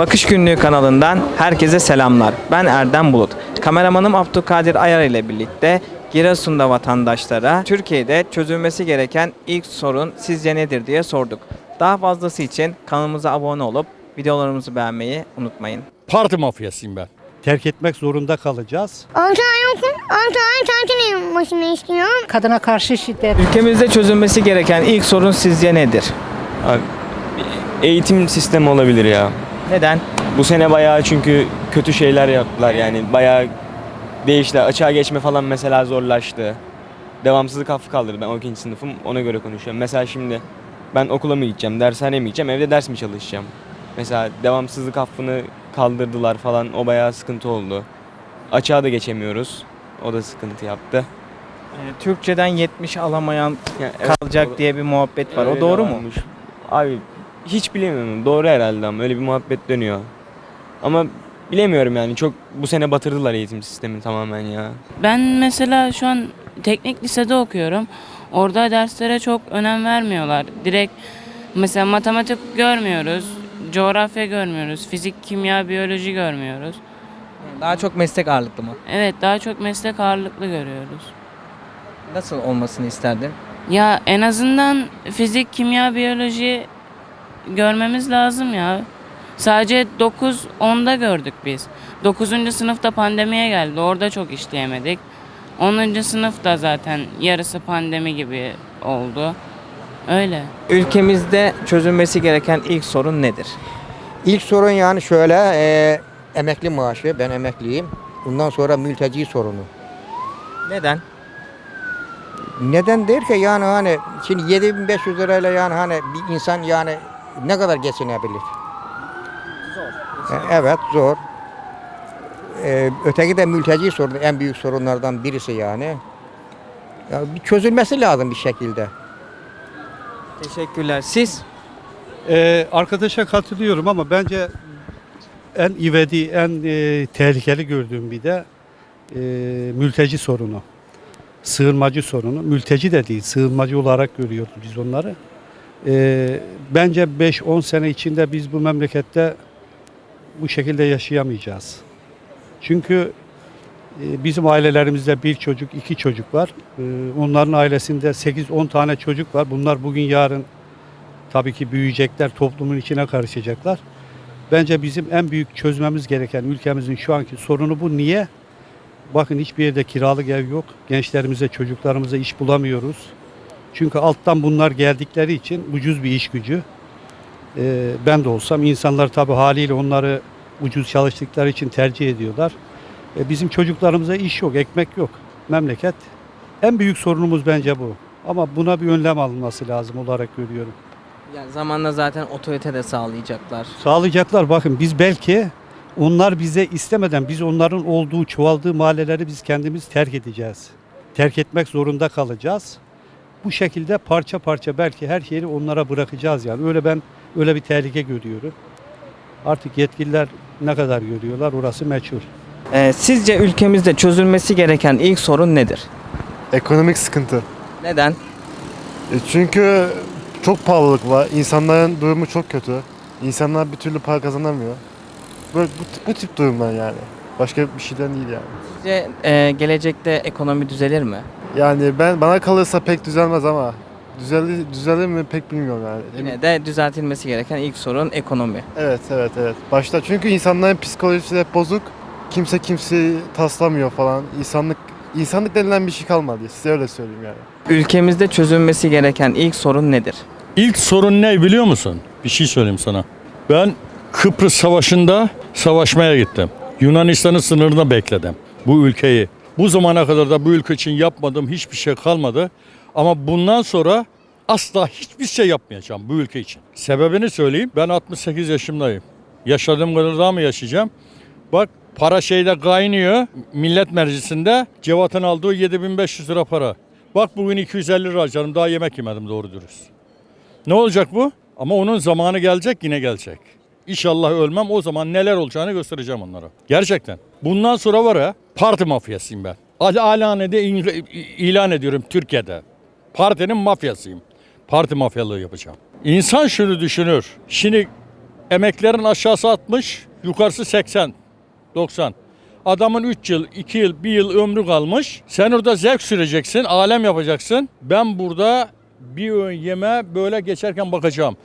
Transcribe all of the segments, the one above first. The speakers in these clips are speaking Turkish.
Bakış Günlüğü kanalından herkese selamlar. Ben Erdem Bulut. Kameramanım Abdülkadir Ayar ile birlikte Giresun'da vatandaşlara Türkiye'de çözülmesi gereken ilk sorun sizce nedir diye sorduk. Daha fazlası için kanalımıza abone olup videolarımızı beğenmeyi unutmayın. Parti mafyasıyım ben. terk etmek zorunda kalacağız. 6 ay okul, 6 ay tatil başına istiyorum. Kadına karşı şiddet. Ülkemizde çözülmesi gereken ilk sorun sizce nedir? Abi, eğitim sistemi olabilir ya. Neden? Bu sene bayağı çünkü kötü şeyler yaptılar yani bayağı değişti. Açığa geçme falan mesela zorlaştı. Devamsızlık affı kaldırdı. Ben 12. sınıfım ona göre konuşuyorum. Mesela şimdi ben okula mı gideceğim, dershaneye mi gideceğim, evde ders mi çalışacağım? Mesela devamsızlık affını kaldırdılar falan o bayağı sıkıntı oldu. Açığa da geçemiyoruz. O da sıkıntı yaptı. Ee, Türkçeden 70 alamayan Yani evet, kalacak o- diye bir muhabbet var. O Öyle doğru mu? varmış. Abi hiç bilemiyorum. Doğru herhalde ama öyle bir muhabbet dönüyor. Ama bilemiyorum yani. Çok bu sene batırdılar eğitim sistemini tamamen ya. Ben mesela şu an teknik lisede okuyorum. Orada derslere çok önem vermiyorlar. Direkt mesela matematik görmüyoruz, coğrafya görmüyoruz, fizik, kimya, biyoloji görmüyoruz. Daha çok meslek ağırlıklı mı? Evet daha çok meslek ağırlıklı görüyoruz. Nasıl olmasını isterdin? Ya en azından fizik, kimya, biyoloji görmemiz lazım ya. Sadece 9 10'da gördük biz. 9. sınıfta pandemiye geldi. Orada çok işleyemedik. 10. sınıfta zaten yarısı pandemi gibi oldu. Öyle. Ülkemizde çözülmesi gereken ilk sorun nedir? İlk sorun yani şöyle e, emekli maaşı ben emekliyim. Bundan sonra mülteci sorunu. Neden? Neden der ki yani hani şimdi 7500 lirayla yani hani bir insan yani ne kadar geçinebilir? Zor. Evet zor. E, öteki de mülteci sorunu en büyük sorunlardan birisi yani. Ya bir çözülmesi lazım bir şekilde. Teşekkürler. Siz? Ee, arkadaşa katılıyorum ama bence en ivedi, en e, tehlikeli gördüğüm bir de e, mülteci sorunu. Sığınmacı sorunu. Mülteci de değil, sığınmacı olarak görüyoruz biz onları. Ee, bence 5-10 sene içinde biz bu memlekette bu şekilde yaşayamayacağız. Çünkü e, bizim ailelerimizde bir çocuk, iki çocuk var. Ee, onların ailesinde 8-10 tane çocuk var. Bunlar bugün yarın tabii ki büyüyecekler, toplumun içine karışacaklar. Bence bizim en büyük çözmemiz gereken ülkemizin şu anki sorunu bu. Niye? Bakın hiçbir yerde kiralık ev yok. Gençlerimize, çocuklarımıza iş bulamıyoruz. Çünkü alttan bunlar geldikleri için ucuz bir iş gücü. Ee, ben de olsam insanlar tabii haliyle onları ucuz çalıştıkları için tercih ediyorlar. E, bizim çocuklarımıza iş yok, ekmek yok. Memleket. En büyük sorunumuz bence bu. Ama buna bir önlem alınması lazım olarak görüyorum. Yani zamanla zaten otorite de sağlayacaklar. Sağlayacaklar bakın biz belki onlar bize istemeden biz onların olduğu çoğaldığı mahalleleri biz kendimiz terk edeceğiz. Terk etmek zorunda kalacağız. Bu şekilde parça parça belki her şeyi onlara bırakacağız yani. Öyle ben öyle bir tehlike görüyorum. Artık yetkililer ne kadar görüyorlar orası meçhul. Ee, sizce ülkemizde çözülmesi gereken ilk sorun nedir? Ekonomik sıkıntı. Neden? E Çünkü çok pahalılık var. İnsanların durumu çok kötü. İnsanlar bir türlü para kazanamıyor. Böyle bu, bu tip durumlar yani. Başka bir şeyden değil yani. Sizce e, gelecekte ekonomi düzelir mi? Yani ben bana kalırsa pek düzelmez ama düzelir, düzelir mi pek bilmiyorum yani. Yine de düzeltilmesi gereken ilk sorun ekonomi. Evet evet evet. Başta çünkü insanların psikolojisi hep bozuk. Kimse kimseyi taslamıyor falan. İnsanlık insanlık denilen bir şey kalmadı. Size öyle söyleyeyim yani. Ülkemizde çözülmesi gereken ilk sorun nedir? İlk sorun ne biliyor musun? Bir şey söyleyeyim sana. Ben Kıbrıs Savaşı'nda savaşmaya gittim. Yunanistan'ın sınırında bekledim bu ülkeyi. Bu zamana kadar da bu ülke için yapmadığım hiçbir şey kalmadı. Ama bundan sonra asla hiçbir şey yapmayacağım bu ülke için. Sebebini söyleyeyim. Ben 68 yaşındayım. Yaşadığım kadar daha mı yaşayacağım? Bak para şeyde kaynıyor. Millet Meclisi'nde Cevat'ın aldığı 7500 lira para. Bak bugün 250 lira harcadım. Daha yemek yemedim doğru dürüst. Ne olacak bu? Ama onun zamanı gelecek yine gelecek. İnşallah ölmem o zaman neler olacağını göstereceğim onlara. Gerçekten. Bundan sonra var ya parti mafyasıyım ben. Al alanede ilan ediyorum Türkiye'de. Partinin mafyasıyım. Parti mafyalığı yapacağım. İnsan şunu düşünür. Şimdi Emeklerin aşağısı 60, yukarısı 80, 90. Adamın 3 yıl, 2 yıl, 1 yıl ömrü kalmış. Sen orada zevk süreceksin, alem yapacaksın. Ben burada bir öğün yeme böyle geçerken bakacağım.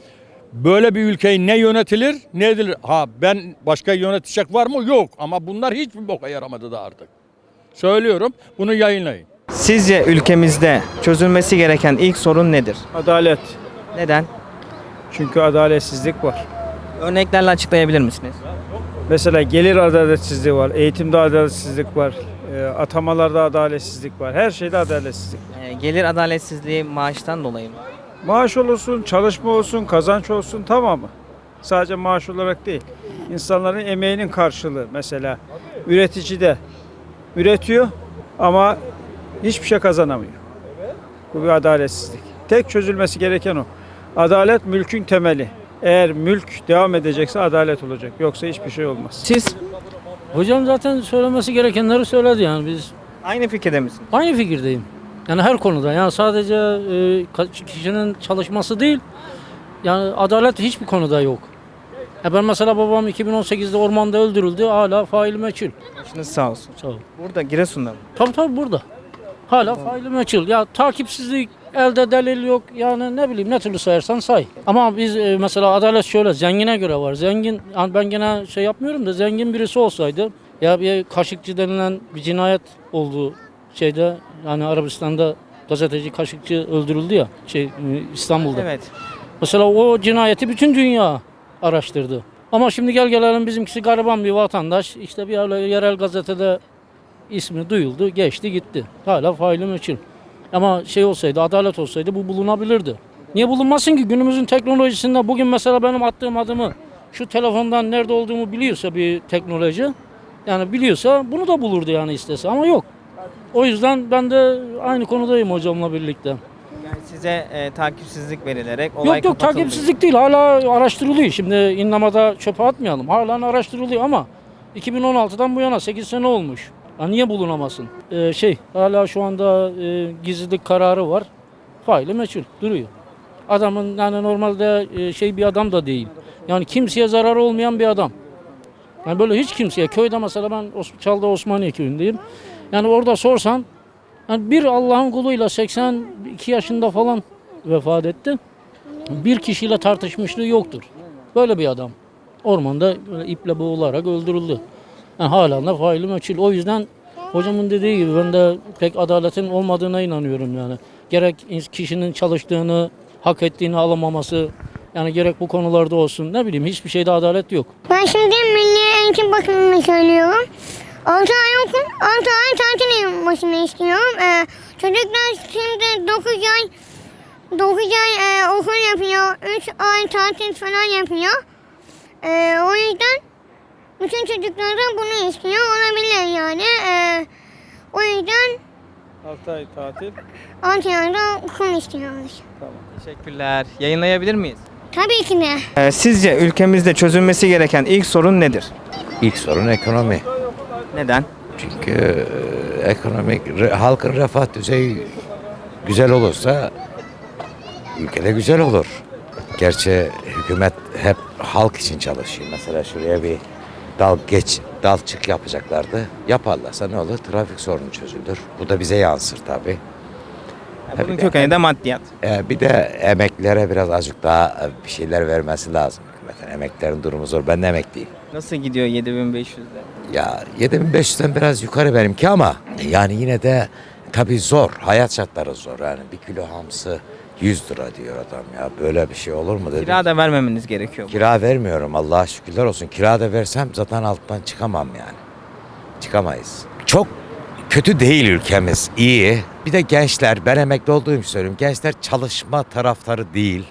Böyle bir ülkeyi ne yönetilir ne edilir? Ha ben başka yönetecek var mı? Yok. Ama bunlar hiçbir boka yaramadı da artık. Söylüyorum bunu yayınlayın. Sizce ülkemizde çözülmesi gereken ilk sorun nedir? Adalet. Neden? Çünkü adaletsizlik var. Örneklerle açıklayabilir misiniz? Mesela gelir adaletsizliği var, eğitimde adaletsizlik var, e, atamalarda adaletsizlik var. Her şeyde adaletsizlik. Ee, gelir adaletsizliği maaştan dolayı mı? Maaş olsun, çalışma olsun, kazanç olsun tamamı. Sadece maaş olarak değil. İnsanların emeğinin karşılığı mesela. Üretici de üretiyor ama hiçbir şey kazanamıyor. Bu bir adaletsizlik. Tek çözülmesi gereken o. Adalet mülkün temeli. Eğer mülk devam edecekse adalet olacak. Yoksa hiçbir şey olmaz. Siz Hocam zaten söylemesi gerekenleri söyledi yani biz aynı fikirde misiniz? aynı fikirdeyim. Yani her konuda yani sadece e, kişinin çalışması değil yani adalet hiçbir konuda yok. Ya ben mesela babam 2018'de ormanda öldürüldü hala faili meçhul. Başınız sağ olsun. Sağ ol. Burada Giresun'da mı? Tabii tabii burada. Hala faili meçhul. Ya takipsizlik, elde delil yok. Yani ne bileyim ne türlü sayarsan say. Ama biz e, mesela adalet şöyle zengine göre var. Zengin yani ben gene şey yapmıyorum da zengin birisi olsaydı ya bir Kaşıkçı denilen bir cinayet oldu şeyde yani Arabistan'da gazeteci Kaşıkçı öldürüldü ya şey e, İstanbul'da. Evet. Mesela o cinayeti bütün dünya araştırdı. Ama şimdi gel gelelim bizimkisi gariban bir vatandaş. İşte bir öyle yerel gazetede ismi duyuldu, geçti gitti. Hala faili meçhul. Ama şey olsaydı, adalet olsaydı bu bulunabilirdi. Niye bulunmasın ki? Günümüzün teknolojisinde bugün mesela benim attığım adımı şu telefondan nerede olduğumu biliyorsa bir teknoloji, yani biliyorsa bunu da bulurdu yani istese ama yok. O yüzden ben de aynı konudayım hocamla birlikte. Yani size e, takipsizlik verilerek olay Yok yok kapatıldı. takipsizlik değil hala araştırılıyor. Şimdi inlamada çöpe atmayalım. Hala araştırılıyor ama 2016'dan bu yana 8 sene olmuş. Ya niye bulunamasın? Ee, şey hala şu anda e, gizlilik kararı var. Faili meçhul duruyor. Adamın yani normalde e, şey bir adam da değil. Yani kimseye zararı olmayan bir adam. Yani böyle hiç kimseye köyde mesela ben Os- Çalda Osmaniye köyündeyim. Yani orada sorsan yani bir Allah'ın kuluyla 82 yaşında falan vefat etti bir kişiyle tartışmışlığı yoktur. Böyle bir adam. Ormanda böyle iple boğularak öldürüldü. Yani hala da faili meçhul. O yüzden hocamın dediği gibi ben de pek adaletin olmadığına inanıyorum yani. Gerek kişinin çalıştığını, hak ettiğini alamaması, yani gerek bu konularda olsun. Ne bileyim hiçbir şeyde adalet yok. Ben şimdi Milli Eğitim Bakanı'na söylüyorum. 6 ay okul, 6 ay tatil başına istiyorum. Ee, çocuklar şimdi 9 ay 9 ay e, okul yapıyor, 3 ay tatil falan yapıyor. Ee, o yüzden bütün çocuklardan bunu istiyor olabilir yani. Ee, o yüzden 6 ay tatil. 6 ayda okul istiyoruz. Teşekkürler. Yayınlayabilir miyiz? Tabii ki de. Ee, sizce ülkemizde çözülmesi gereken ilk sorun nedir? İlk sorun ekonomi. Neden? Çünkü e, ekonomik re- halkın refah düzeyi güzel olursa ülkede güzel olur. Gerçi hükümet hep halk için çalışıyor. Mesela şuraya bir dal geç, dal çık yapacaklardı. Yaparlarsa ne olur? Trafik sorunu çözülür. Bu da bize yansır tabii. Bunun kökeni de maddiyat. Ee, bir de emeklilere biraz azıcık daha e, bir şeyler vermesi lazım. Hükümetin emeklerin durumu zor. Ben de emekliyim. Nasıl gidiyor 7500'de? Ya 7500'den biraz yukarı benimki ama yani yine de tabii zor. Hayat şartları zor. Yani bir kilo hamsı 100 lira diyor adam ya. Böyle bir şey olur mu dedim. Kira da vermemeniz gerekiyor. Kira vermiyorum Allah'a şükürler olsun. Kira da versem zaten alttan çıkamam yani. Çıkamayız. Çok kötü değil ülkemiz. iyi. Bir de gençler ben emekli olduğum için söylüyorum. Gençler çalışma taraftarı değil.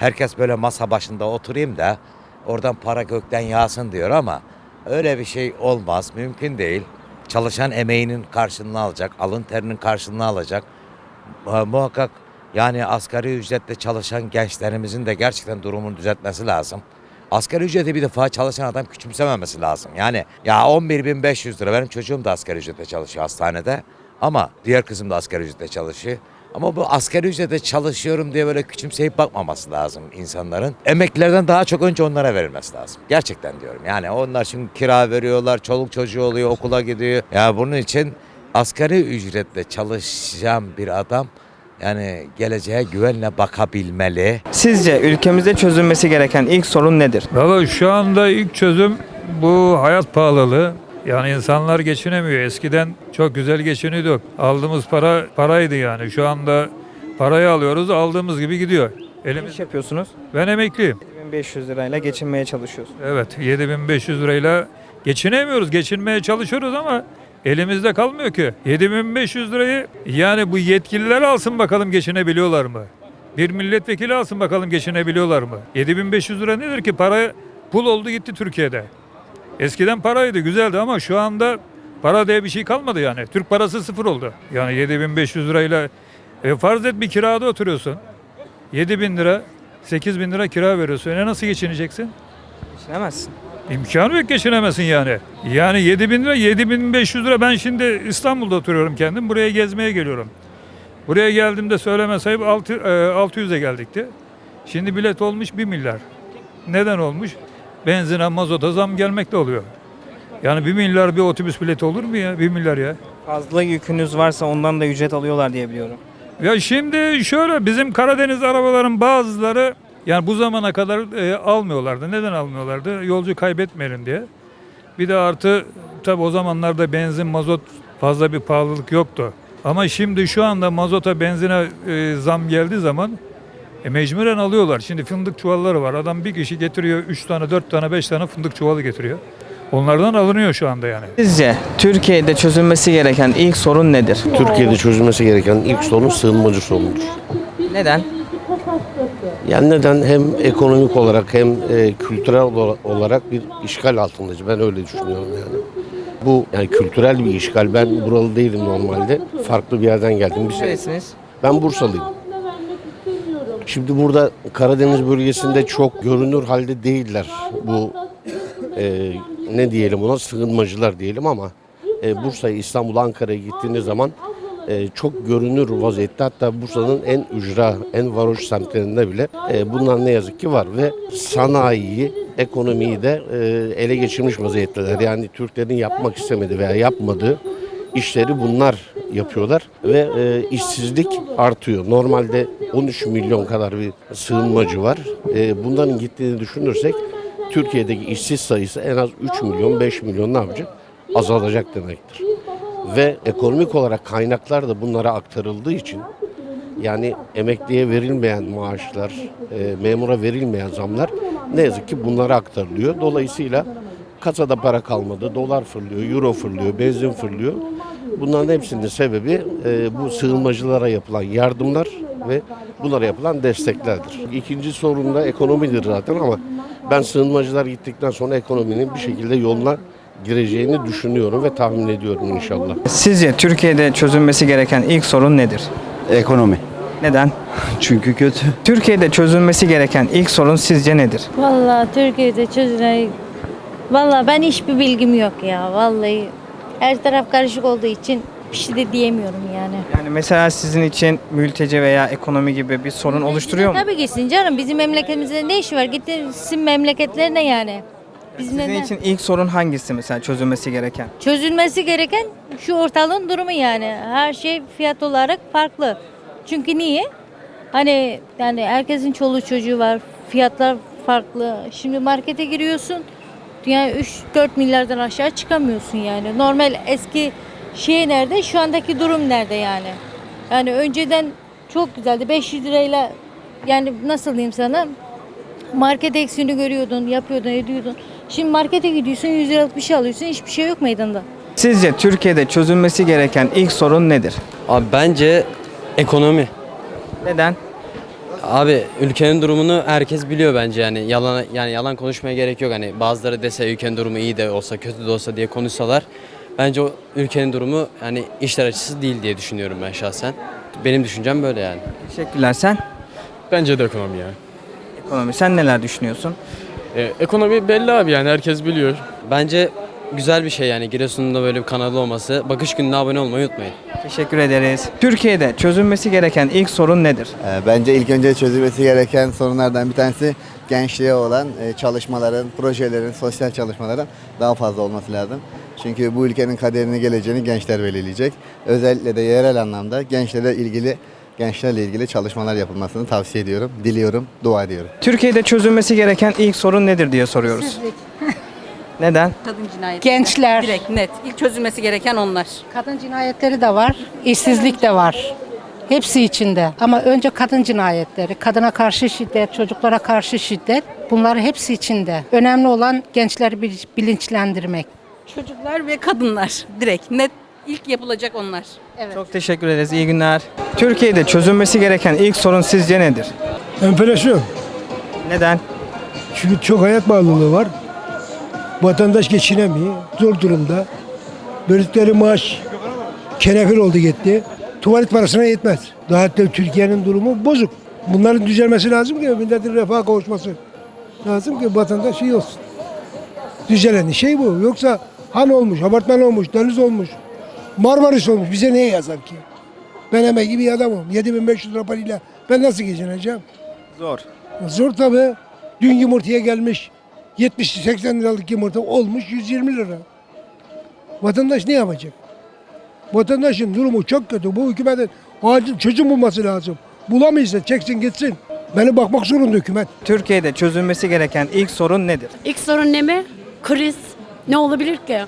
Herkes böyle masa başında oturayım da oradan para gökten yağsın diyor ama öyle bir şey olmaz. Mümkün değil. Çalışan emeğinin karşılığını alacak. Alın terinin karşılığını alacak. Mu- Muhakkak yani asgari ücretle çalışan gençlerimizin de gerçekten durumunu düzeltmesi lazım. Asgari ücreti bir defa çalışan adam küçümsememesi lazım. Yani ya 11.500 lira benim çocuğum da asgari ücretle çalışıyor hastanede. Ama diğer kızım da asgari ücretle çalışıyor. Ama bu asgari ücrete çalışıyorum diye böyle küçümseyip bakmaması lazım insanların. Emeklilerden daha çok önce onlara verilmesi lazım. Gerçekten diyorum. Yani onlar şimdi kira veriyorlar, çoluk çocuğu oluyor, okula gidiyor. Ya bunun için asgari ücretle çalışan bir adam yani geleceğe güvenle bakabilmeli. Sizce ülkemizde çözülmesi gereken ilk sorun nedir? Valla şu anda ilk çözüm bu hayat pahalılığı. Yani insanlar geçinemiyor. Eskiden çok güzel geçiniyorduk. Aldığımız para paraydı yani. Şu anda parayı alıyoruz aldığımız gibi gidiyor. Ne Elimiz, iş yapıyorsunuz? ben emekliyim. 1500 lirayla geçinmeye çalışıyorsunuz. Evet 7500 lirayla geçinemiyoruz. Geçinmeye çalışıyoruz ama elimizde kalmıyor ki. 7500 lirayı yani bu yetkililer alsın bakalım geçinebiliyorlar mı? Bir milletvekili alsın bakalım geçinebiliyorlar mı? 7500 lira nedir ki? Para pul oldu gitti Türkiye'de. Eskiden paraydı güzeldi ama şu anda para diye bir şey kalmadı yani. Türk parası sıfır oldu. Yani 7500 lirayla e, farz et bir kirada oturuyorsun. 7000 lira 8 bin lira kira veriyorsun. E nasıl geçineceksin? Geçinemezsin. İmkanı yok geçinemezsin yani. Yani 7 bin lira, 7500 lira. Ben şimdi İstanbul'da oturuyorum kendim. Buraya gezmeye geliyorum. Buraya geldiğimde söyleme sayıp 6, 600'e geldikti. Şimdi bilet olmuş 1 milyar. Neden olmuş? Benzine, mazota zam gelmekte oluyor. Yani 1 milyar bir otobüs bileti olur mu ya? 1 milyar ya. Fazla yükünüz varsa ondan da ücret alıyorlar diye biliyorum. Ya şimdi şöyle bizim Karadeniz arabaların bazıları yani bu zamana kadar e, almıyorlardı. Neden almıyorlardı? Yolcu kaybetmeyelim diye. Bir de artı tabi o zamanlarda benzin, mazot fazla bir pahalılık yoktu. Ama şimdi şu anda mazota, benzine e, zam geldiği zaman e, mecburen alıyorlar. Şimdi fındık çuvalları var. Adam bir kişi getiriyor 3 tane, 4 tane, 5 tane fındık çuvalı getiriyor. Onlardan alınıyor şu anda yani. Sizce Türkiye'de çözülmesi gereken ilk sorun nedir? Türkiye'de çözülmesi gereken ilk sorun sığınmacı sorunudur. Neden? Yani neden hem ekonomik olarak hem e, kültürel ola- olarak bir işgal altındayız. Ben öyle düşünüyorum yani. Bu yani kültürel bir işgal. Ben buralı değilim normalde. Farklı bir yerden geldim. Bir şey- Neresiniz? Ben Bursalıyım. Şimdi burada Karadeniz bölgesinde çok görünür halde değiller. Bu e, ne diyelim ona sığınmacılar diyelim ama e, Bursa'ya, İstanbul, Ankara'ya gittiğiniz zaman e, çok görünür vaziyette. Hatta Bursa'nın en ücra, en varoş semtlerinde bile e, bunlar ne yazık ki var ve sanayiyi, ekonomiyi de e, ele geçirmiş vaziyetteler. Yani Türklerin yapmak istemediği veya yapmadığı işleri bunlar yapıyorlar ve e, işsizlik artıyor. Normalde 13 milyon kadar bir sığınmacı var. E, bunların gittiğini düşünürsek Türkiye'deki işsiz sayısı en az 3 milyon 5 milyon ne yapacak? Azalacak demektir. Ve ekonomik olarak kaynaklar da bunlara aktarıldığı için yani emekliye verilmeyen maaşlar, e, memura verilmeyen zamlar ne yazık ki bunlara aktarılıyor. Dolayısıyla kasada para kalmadı, dolar fırlıyor, euro fırlıyor, benzin fırlıyor. Bunların hepsinin sebebi e, bu sığınmacılara yapılan yardımlar ve bunlara yapılan desteklerdir. İkinci sorun da ekonomidir zaten ama ben sığınmacılar gittikten sonra ekonominin bir şekilde yoluna gireceğini düşünüyorum ve tahmin ediyorum inşallah. Sizce Türkiye'de çözülmesi gereken ilk sorun nedir? Ekonomi. Neden? Çünkü kötü. Türkiye'de çözülmesi gereken ilk sorun sizce nedir? Vallahi Türkiye'de çözülen... Vallahi ben hiçbir bilgim yok ya. Vallahi her taraf karışık olduğu için bir şey de diyemiyorum yani. Yani mesela sizin için mülteci veya ekonomi gibi bir sorun oluşturuyor mu? Tabii gitsin canım. Bizim memleketimizde ne işi var? Gitsin memleketlerine yani. Bizim Sizin neden? için ilk sorun hangisi mesela çözülmesi gereken? Çözülmesi gereken şu ortalığın durumu yani. Her şey fiyat olarak farklı. Çünkü niye? Hani yani herkesin çoluğu çocuğu var. Fiyatlar farklı. Şimdi markete giriyorsun. Yani 3-4 milyardan aşağı çıkamıyorsun yani. Normal eski şey nerede? Şu andaki durum nerede yani? Yani önceden çok güzeldi. 500 lirayla yani nasıl diyeyim sana? Market eksiğini görüyordun, yapıyordun, ediyordun. Şimdi markete gidiyorsun 100 liralık bir şey alıyorsun. Hiçbir şey yok meydanda. Sizce Türkiye'de çözülmesi gereken ilk sorun nedir? Abi bence ekonomi. Neden? Abi ülkenin durumunu herkes biliyor bence yani yalan yani yalan konuşmaya gerek yok hani bazıları dese ülkenin durumu iyi de olsa kötü de olsa diye konuşsalar bence o ülkenin durumu yani işler açısı değil diye düşünüyorum ben şahsen. Benim düşüncem böyle yani. Teşekkürler sen. Bence de ekonomi ya. Ekonomi sen neler düşünüyorsun? ekonomi belli abi yani herkes biliyor. Bence güzel bir şey yani Giresun'un da böyle bir kanalı olması. Bakış gününe abone olmayı unutmayın. Teşekkür ederiz. Türkiye'de çözülmesi gereken ilk sorun nedir? Ee, Bence ilk önce çözülmesi gereken sorunlardan bir tanesi gençliğe olan e, çalışmaların, projelerin, sosyal çalışmaların daha fazla olması lazım. Çünkü bu ülkenin kaderini, geleceğini gençler belirleyecek. Özellikle de yerel anlamda gençlere ilgili gençlerle ilgili çalışmalar yapılmasını tavsiye ediyorum, diliyorum, dua ediyorum. Türkiye'de çözülmesi gereken ilk sorun nedir diye soruyoruz. Neden? Kadın cinayeti. Gençler. Direkt net. İlk çözülmesi gereken onlar. Kadın cinayetleri de var, işsizlik de var. Hepsi içinde. Ama önce kadın cinayetleri, kadına karşı şiddet, çocuklara karşı şiddet bunlar hepsi içinde. Önemli olan gençleri bil- bilinçlendirmek. Çocuklar ve kadınlar. Direkt net ilk yapılacak onlar. Çok teşekkür ederiz. İyi günler. Türkiye'de çözülmesi gereken ilk sorun sizce nedir? Enflasyon. Neden? Çünkü çok hayat pahalılığı var. Vatandaş geçinemiyor. Zor durumda. Böldükleri maaş kenefil oldu gitti. Tuvalet parasına yetmez. Daha da Türkiye'nin durumu bozuk. Bunların düzelmesi lazım ki milletin refaha kavuşması lazım ki vatandaş iyi olsun. Düzelen şey bu. Yoksa han olmuş, apartman olmuş, deniz olmuş, Marmaris olmuş. Bize neye yazar ki? Ben emekli bir adamım. 7500 lira parayla ben nasıl geçineceğim? Zor. Zor tabii. Dün yumurtaya gelmiş 70-80 liralık yumurta olmuş 120 lira. Vatandaş ne yapacak? Vatandaşın durumu çok kötü. Bu hükümetin acil çözüm bulması lazım. Bulamayızsa çeksin gitsin. Beni bakmak zorunda hükümet. Türkiye'de çözülmesi gereken ilk sorun nedir? İlk sorun ne mi? Kriz. Ne olabilir ki?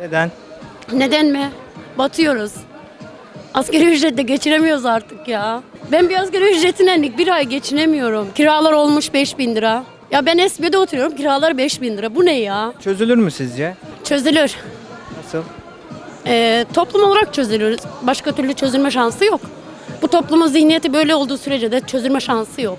Neden? Neden mi? Batıyoruz. Asgari ücretle geçiremiyoruz artık ya. Ben bir asgari ücretine bir ay geçinemiyorum. Kiralar olmuş 5000 lira. Ya ben Esmiye'de oturuyorum kiralar 5000 lira. Bu ne ya? Çözülür mü sizce? Çözülür. Nasıl? Ee, toplum olarak çözülür. Başka türlü çözülme şansı yok. Bu toplumun zihniyeti böyle olduğu sürece de çözülme şansı yok.